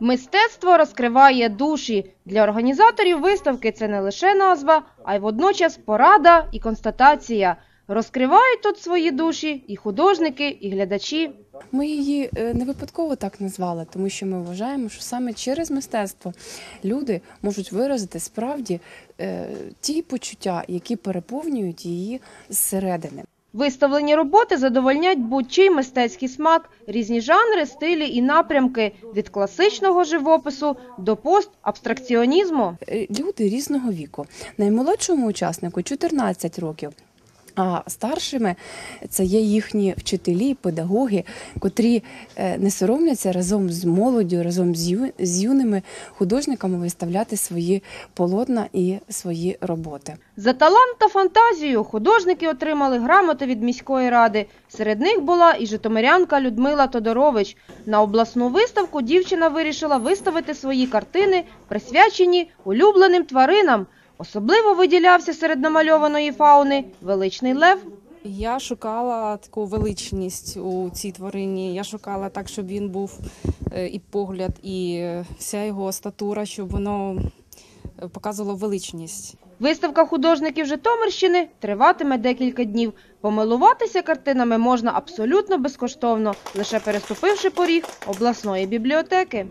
Мистецтво розкриває душі. Для організаторів виставки це не лише назва, а й водночас порада і констатація. Розкривають тут свої душі і художники, і глядачі. Ми її е, не випадково так назвали, тому що ми вважаємо, що саме через мистецтво люди можуть виразити справді е, ті почуття, які переповнюють її зсередини. Виставлені роботи задовольнять будь-чий мистецький смак, різні жанри, стилі і напрямки від класичного живопису до постабстракціонізму. Е, Люди різного віку. Наймолодшому учаснику 14 років. А старшими це є їхні вчителі, педагоги, котрі е, не соромляться разом з молоддю, разом з, юними художниками виставляти свої полотна і свої роботи. За талант та фантазію художники отримали грамоти від міської ради. Серед них була і житомирянка Людмила Тодорович. На обласну виставку дівчина вирішила виставити свої картини, присвячені улюбленим тваринам. Особливо виділявся серед намальованої фауни величний лев. Я шукала таку величність у цій тварині. Я шукала так, щоб він був е, і погляд, і е, вся його статура, щоб воно е, показувало величність. Виставка художників Житомирщини триватиме декілька днів. Помилуватися картинами можна абсолютно безкоштовно, лише переступивши поріг обласної бібліотеки.